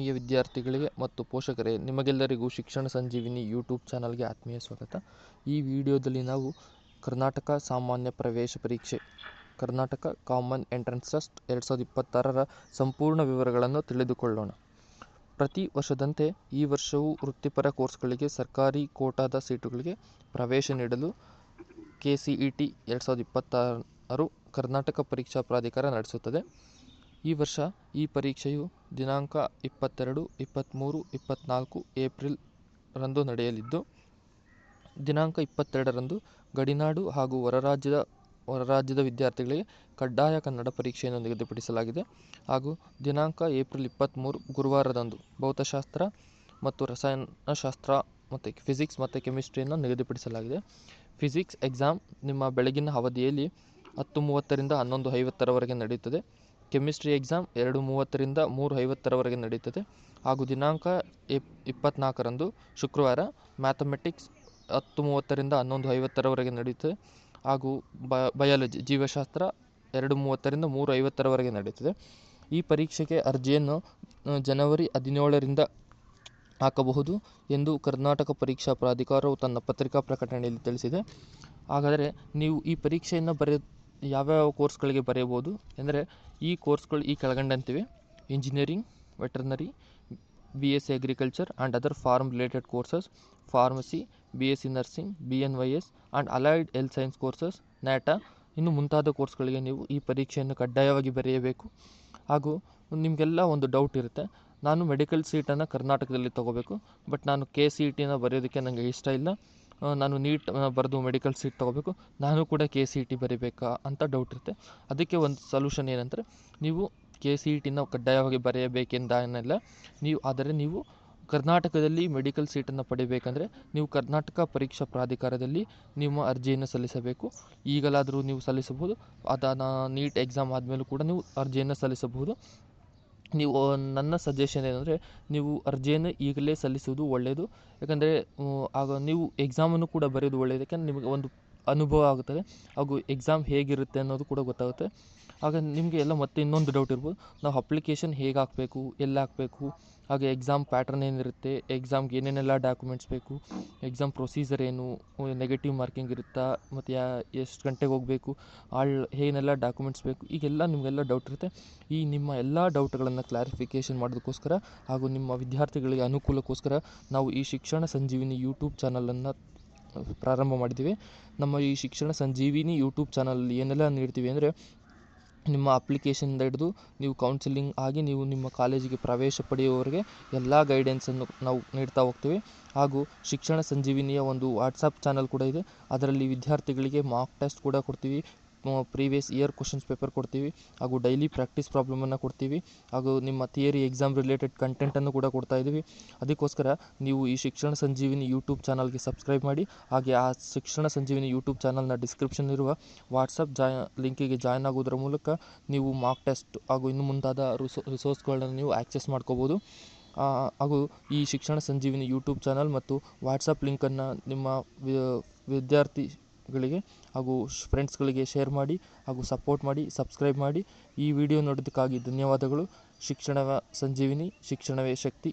ಆತ್ಮೀಯ ವಿದ್ಯಾರ್ಥಿಗಳಿಗೆ ಮತ್ತು ಪೋಷಕರೇ, ನಿಮಗೆಲ್ಲರಿಗೂ ಶಿಕ್ಷಣ ಸಂಜೀವಿನಿ ಯೂಟ್ಯೂಬ್ ಚಾನಲ್ಗೆ ಆತ್ಮೀಯ ಸ್ವಾಗತ. ಈ ವಿಡಿಯೋದಲ್ಲಿ ನಾವು ಕರ್ನಾಟಕ ಸಾಮಾನ್ಯ ಪ್ರವೇಶ ಪರೀಕ್ಷೆ, ಕರ್ನಾಟಕ ಕಾಮನ್ ಎಂಟ್ರೆನ್ಸ್ ಟೆಸ್ಟ್ ಎರಡು ಸಾವಿರದ ಇಪ್ಪತ್ತಾರರ ಸಂಪೂರ್ಣ ವಿವರಗಳನ್ನು ತಿಳಿದುಕೊಳ್ಳೋಣ. ಪ್ರತಿ ವರ್ಷದಂತೆ ಈ ವರ್ಷವೂ ವೃತ್ತಿಪರ ಕೋರ್ಸ್ಗಳಿಗೆ, ಸರ್ಕಾರಿ ಕೋಟಾದ ಸೀಟುಗಳಿಗೆ ಪ್ರವೇಶ ನೀಡಲು ಕೆ ಸಿ ಇ ಟಿ ಎರಡು ಸಾವಿರದ ಇಪ್ಪತ್ತಾರು ಕರ್ನಾಟಕ ಪರೀಕ್ಷಾ ಪ್ರಾಧಿಕಾರ ನಡೆಸುತ್ತದೆ. ಈ ವರ್ಷ ಈ ಪರೀಕ್ಷೆಯು ದಿನಾಂಕ ಇಪ್ಪತ್ತೆರಡು ಇಪ್ಪತ್ತ್ಮೂರು ಇಪ್ಪತ್ತ್ನಾಲ್ಕು ಏಪ್ರಿಲ್ ರಂದು ನಡೆಯಲಿದ್ದು, ದಿನಾಂಕ ಇಪ್ಪತ್ತೆರಡರಂದು ಗಡಿನಾಡು ಹಾಗೂ ಹೊರರಾಜ್ಯದ ಹೊರರಾಜ್ಯದ ವಿದ್ಯಾರ್ಥಿಗಳಿಗೆ ಕಡ್ಡಾಯ ಕನ್ನಡ ಪರೀಕ್ಷೆಯನ್ನು ನಿಗದಿಪಡಿಸಲಾಗಿದೆ. ಹಾಗೂ ದಿನಾಂಕ ಏಪ್ರಿಲ್ ಇಪ್ಪತ್ತ್ಮೂರು ಗುರುವಾರದಂದು ಭೌತಶಾಸ್ತ್ರ ಮತ್ತು ರಸಾಯನಶಾಸ್ತ್ರ ಮತ್ತು ಫಿಸಿಕ್ಸ್ ಮತ್ತು ಕೆಮಿಸ್ಟ್ರಿಯನ್ನು ನಿಗದಿಪಡಿಸಲಾಗಿದೆ. ಫಿಸಿಕ್ಸ್ ಎಕ್ಸಾಮ್ ನಿಮ್ಮ ಬೆಳಗಿನ ಅವಧಿಯಲ್ಲಿ ಹತ್ತು ಮೂವತ್ತರಿಂದ ಹನ್ನೊಂದು ಐವತ್ತರವರೆಗೆ ನಡೆಯುತ್ತದೆ. ಕೆಮಿಸ್ಟ್ರಿ ಎಕ್ಸಾಮ್ ಎರಡು ಮೂವತ್ತರಿಂದ ಮೂರು ಐವತ್ತರವರೆಗೆ ನಡೆಯುತ್ತದೆ ಹಾಗೂ ದಿನಾಂಕ ಇಪ್ ಇಪ್ಪತ್ತ್ನಾಲ್ಕರಂದು ಶುಕ್ರವಾರ ಮ್ಯಾಥಮೆಟಿಕ್ಸ್ ಹತ್ತು ಮೂವತ್ತರಿಂದ ಹನ್ನೊಂದು ಐವತ್ತರವರೆಗೆ ನಡೆಯುತ್ತದೆ ಹಾಗೂ ಬಯಾಲಜಿ, ಜೀವಶಾಸ್ತ್ರ ಎರಡು ಮೂವತ್ತರಿಂದ ಮೂರು ಐವತ್ತರವರೆಗೆ ನಡೆಯುತ್ತದೆ ಈ ಪರೀಕ್ಷೆಗೆ ಅರ್ಜಿಯನ್ನು ಜನವರಿ ಹದಿನೇಳರಿಂದ ಹಾಕಬಹುದು ಎಂದು ಕರ್ನಾಟಕ ಪರೀಕ್ಷಾ ಪ್ರಾಧಿಕಾರವು ತನ್ನ ಪತ್ರಿಕಾ ಪ್ರಕಟಣೆಯಲ್ಲಿ ತಿಳಿಸಿದೆ. ಹಾಗಾದರೆ ನೀವು ಈ ಪರೀಕ್ಷೆಯನ್ನು ಬರೆಯ ಯಾವ್ಯಾವ ಕೋರ್ಸ್ಗಳಿಗೆ ಬರೆಯಬಹುದು? ಎಂದರೆ ಈ ಕೋರ್ಸ್ಗಳು ಈ ಕೆಳಗಂಡಂತಿವೆ. Engineering veterinary B S C agriculture and other farm related courses pharmacy B S C nursing B N Y S and allied health science courses NATA ಇನ್ನು ಮುಂತಾದ ಕೋರ್ಸ್ಗಳಿಗೆ ನೀವು ಈ ಪರೀಕ್ಷೆಯನ್ನು ಕಡ್ಡಾಯವಾಗಿ ಬರೆಯಬೇಕು. ಹಾಗೂ ನಿಮಗೆಲ್ಲ ಒಂದು ಡೌಟ್ ಇರುತ್ತೆ. ನಾನು ಮೆಡಿಕಲ್ ಸೀಟನ್ನು ಕರ್ನಾಟಕದಲ್ಲಿ ತೊಗೋಬೇಕು ಬಟ್ ನಾನು ಕೆ ಸಿ ಇ ಟಿನ ಬರೆಯೋದಕ್ಕೆ ನನಗೆ ಇಷ್ಟ ಇಲ್ಲ. ನಾನು ನೀಟ್ ಬರೆದು ಮೆಡಿಕಲ್ ಸೀಟ್ ತೊಗೋಬೇಕು. ನಾನು ಕೂಡ ಕೆ ಸಿ ಇ ಟಿ ಬರಿಬೇಕಾ ಅಂತ ಡೌಟ್ ಇರುತ್ತೆ. ಅದಕ್ಕೆ ಒಂದು ಸೊಲ್ಯೂಷನ್ ಏನಂದರೆ, ನೀವು ಕೆ ಸಿ ಇ ಟಿನ ಕಡ್ಡಾಯವಾಗಿ ಬರೆಯಬೇಕೆಂದೇನಿಲ್ಲ ನೀವು, ಆದರೆ ನೀವು ಕರ್ನಾಟಕದಲ್ಲಿ ಮೆಡಿಕಲ್ ಸೀಟನ್ನು ಪಡೆಯಬೇಕಂದ್ರೆ ನೀವು ಕರ್ನಾಟಕ ಪರೀಕ್ಷಾ ಪ್ರಾಧಿಕಾರದಲ್ಲಿ ನಿಮ್ಮ ಅರ್ಜಿಯನ್ನು ಸಲ್ಲಿಸಬೇಕು. ಈಗಲಾದರೂ ನೀವು ಸಲ್ಲಿಸಬಹುದು. ಅದಾದ ನೀಟ್ ಎಕ್ಸಾಮ್ ಆದಮೇಲೂ ಕೂಡ ನೀವು ಅರ್ಜಿಯನ್ನು ಸಲ್ಲಿಸಬಹುದು. ನೀವು ನನ್ನ ಸಜೆಷನ್ ಏನಂದರೆ ನೀವು ಅರ್ಜಿಯನ್ನು ಈಗಲೇ ಸಲ್ಲಿಸುವುದು ಒಳ್ಳೆಯದು ಯಾಕಂದರೆ ಆಗ ನೀವು ಎಕ್ಸಾಮನ್ನು ಕೂಡ ಬರೆಯೋದು ಒಳ್ಳೆಯದು ಯಾಕಂದ್ರೆ ನಿಮಗೆ ಒಂದು ಅನುಭವ ಆಗುತ್ತದೆ. ಹಾಗೂ ಎಕ್ಸಾಮ್ ಹೇಗಿರುತ್ತೆ ಅನ್ನೋದು ಕೂಡ ಗೊತ್ತಾಗುತ್ತೆ. ಆಗ ನಿಮಗೆ ಎಲ್ಲ ಮತ್ತೆ ಇನ್ನೊಂದು ಡೌಟ್ ಇರ್ಬೋದು. ನಾವು ಅಪ್ಲಿಕೇಶನ್ ಹೇಗೆ ಹಾಕಬೇಕು, ಎಲ್ಲಿ ಹಾಕಬೇಕು, ಹಾಗೆ ಎಕ್ಸಾಮ್ ಪ್ಯಾಟ್ರನ್ ಏನಿರುತ್ತೆ ಎಕ್ಸಾಮ್ಗೆ ಏನೇನೆಲ್ಲ ಡಾಕ್ಯುಮೆಂಟ್ಸ್ ಬೇಕು ಎಕ್ಸಾಮ್ ಪ್ರೊಸೀಜರ್ ಏನು ನೆಗೆಟಿವ್ ಮಾರ್ಕಿಂಗ್ ಇರುತ್ತಾ, ಮತ್ತು ಯಾ, ಎಷ್ಟು ಗಂಟೆಗೆ ಹೋಗಬೇಕು, ಆಳ್, ಏನೆಲ್ಲ ಡಾಕ್ಯುಮೆಂಟ್ಸ್ ಬೇಕು, ಈಗೆಲ್ಲ ನಿಮಗೆಲ್ಲ ಡೌಟ್ ಇರುತ್ತೆ. ಈ ನಿಮ್ಮ ಎಲ್ಲ ಡೌಟ್ಗಳನ್ನು ಕ್ಲಾರಿಫಿಕೇಷನ್ ಮಾಡೋದಕ್ಕೋಸ್ಕರ ಹಾಗೂ ನಿಮ್ಮ ವಿದ್ಯಾರ್ಥಿಗಳಿಗೆ ಅನುಕೂಲಕ್ಕೋಸ್ಕರ ನಾವು ಈ ಶಿಕ್ಷಣ ಸಂಜೀವಿನಿ ಯೂಟ್ಯೂಬ್ ಚಾನಲನ್ನು ಪ್ರಾರಂಭ ಮಾಡಿದ್ದೀವಿ. ನಮ್ಮ ಈ ಶಿಕ್ಷಣ ಸಂಜೀವಿನಿ ಯೂಟ್ಯೂಬ್ ಚಾನಲ್ ಏನೆಲ್ಲ ನೀಡ್ತೀವಿ ಅಂದರೆ ನಿಮ್ಮ ಅಪ್ಲಿಕೇಶನ್ನಿಂದ ಹಿಡಿದು ನೀವು ಕೌನ್ಸಿಲಿಂಗ್ ಆಗಿ ನೀವು ನಿಮ್ಮ ಕಾಲೇಜಿಗೆ ಪ್ರವೇಶ ಪಡೆಯುವವರಿಗೆ ಎಲ್ಲ ಗೈಡೆನ್ಸನ್ನು ನಾವು ನೀಡ್ತಾ ಹೋಗ್ತೀವಿ. ಹಾಗೂ ಶಿಕ್ಷಣ ಸಂಜೀವಿನಿಯ ಒಂದು ವಾಟ್ಸಪ್ ಚಾನಲ್ ಕೂಡ ಇದೆ. ಅದರಲ್ಲಿ ವಿದ್ಯಾರ್ಥಿಗಳಿಗೆ ಮಾಕ್ ಟೆಸ್ಟ್ ಕೂಡ ಕೊಡ್ತೀವಿ. ಪ್ರೀವಿಯಸ್ ಇಯರ್ ಕ್ವಶನ್ಸ್ ಪೇಪರ್ ಕೊಡ್ತೀವಿ. ಹಾಗೂ ಡೈಲಿ ಪ್ರಾಕ್ಟೀಸ್ ಪ್ರಾಬ್ಲಮನ್ನು ಕೊಡ್ತೀವಿ. ಹಾಗೂ ನಿಮ್ಮ ಥಿಯರಿ ಎಕ್ಸಾಮ್ ರಿಲೇಟೆಡ್ ಕಂಟೆಂಟನ್ನು ಕೂಡ ಕೊಡ್ತಾ ಇದ್ದೀವಿ. ಅದಕ್ಕೋಸ್ಕರ ನೀವು ಈ ಶಿಕ್ಷಣ ಸಂಜೀವಿನಿ ಯೂಟ್ಯೂಬ್ ಚಾನಲ್ಗೆ ಸಬ್ಸ್ಕ್ರೈಬ್ ಮಾಡಿ. ಹಾಗೆ ಆ ಶಿಕ್ಷಣ ಸಂಜೀವಿನಿ ಯೂಟ್ಯೂಬ್ ಚಾನಲ್ನ ಡಿಸ್ಕ್ರಿಪ್ಷನ್ ಇರುವ ವಾಟ್ಸಪ್ ಜಾಯ್ ಲಿಂಕಿಗೆ ಜಾಯ್ನ್ ಆಗೋದ್ರ ಮೂಲಕ ನೀವು ಮಾಕ್ ಟೆಸ್ಟ್ ಹಾಗೂ ಇನ್ನು ಮುಂತಾದ ರಿಸೋ ರಿಸೋರ್ಸ್ಗಳನ್ನ ನೀವು ಆ್ಯಕ್ಸೆಸ್ ಮಾಡ್ಕೋಬೋದು. ಹಾಗೂ ಈ ಶಿಕ್ಷಣ ಸಂಜೀವಿನಿ ಯೂಟ್ಯೂಬ್ ಚಾನಲ್ ಮತ್ತು ವಾಟ್ಸಪ್ ಲಿಂಕನ್ನು ನಿಮ್ಮ ವಿದ್ಯಾರ್ಥಿಗಳಿಗೆ ಹಾಗೂ ಫ್ರೆಂಡ್ಸ್ಗಳಿಗೆ ಶೇರ್ ಮಾಡಿ ಹಾಗೂ ಸಪೋರ್ಟ್ ಮಾಡಿ ಸಬ್ಸ್ಕ್ರೈಬ್ ಮಾಡಿ ಈ ವಿಡಿಯೋ ನೋಡೋದಕ್ಕಾಗಿ ಧನ್ಯವಾದಗಳು. ಶಿಕ್ಷಣವ ಸಂಜೀವಿನಿ, ಶಿಕ್ಷಣವೇ ಶಕ್ತಿ.